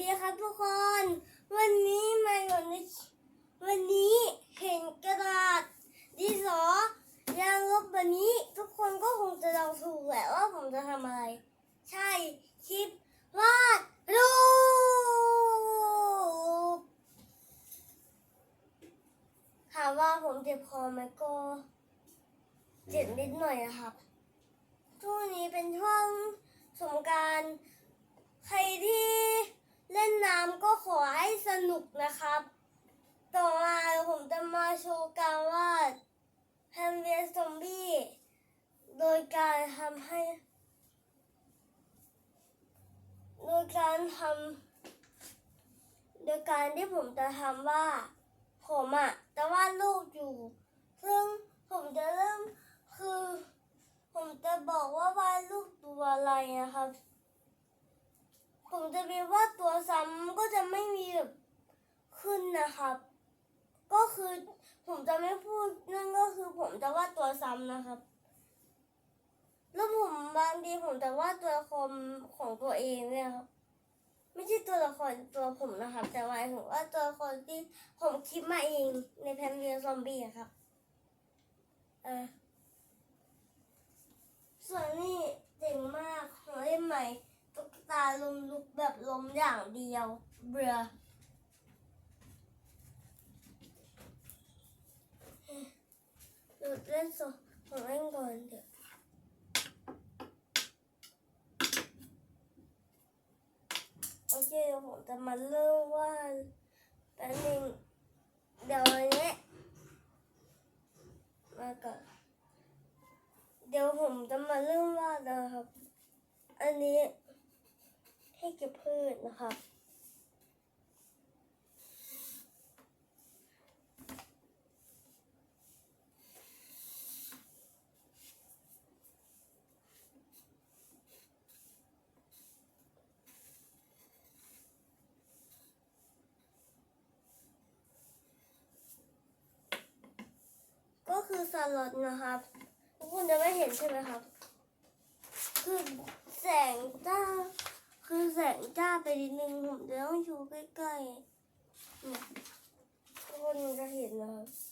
ดีครับทุกคน วันนี้มาอยู่ในวันนี้เห็นกระดาษดินสอยางลบแบบนี้ ทุกคนก็คงจะเดาถูกแหละว่าผมจะทำอะไร ใช่คลิปวาดรูปถามว่าผมเจ็บคอไหมก็ เจ็บนิดหน่อยนะครับช่วงนี้เป็นช่วงสงกราร ใครที่เล่นน้ำก็ขอให้ส นะครับ ต่อมาผมจะมาโชว์การวาดแฮมเวียซอมบี้โดยการทำให้ โดยการทำโดยการที่ผมจะทำว่า ผมอะจะวาดรูปอยู่ ซึ่งผมจะเริ่มคือ ผมจะบอกว่าวาดรูปตัวอะไรนะครับ ผมจะเป็นว่าตัวซ้ำก็จะไม่มีแบบ ขึ้นนะครับ ก็คือผมจะไม่พูดนั่นก็คือผมจะว่าดตัวซ้ำนะครับ แล้วผมบางทีผมจะว่าดตัวละครของตัวเองเนี่ยครับไม่ใช่ตัวละครตัวผมนะครับ แต่หมายถึงว่าตัวละครที่ผมคิดมาเองในแพนเรียซอมบี้อะครับเออส่วนนี้เจ๋งมากของเล่นใหม่ตุ๊กตาลมลุกแบบลมอย่างเดียว เบื่อหยุดเล่นโซของเล่นก่อนเดี๋ยว โอเคเดี๋ยวผมจะมาเริ่มว่าดแป๊บนึงเดี๋ยวอันนี้มาก่อนเดี๋ยวผมจะมาเริ่มวาดนะครับ อันนี้ให้เก็บพืชนะครับ สลัดนะครับทุกคนจะไม่เห็นใช่ไหมครับ คือแสงจ้า คือแสงจ้าไปนิดนึงผมจะต้องชูใกล้ๆทุกคนจะเห็นนะครับ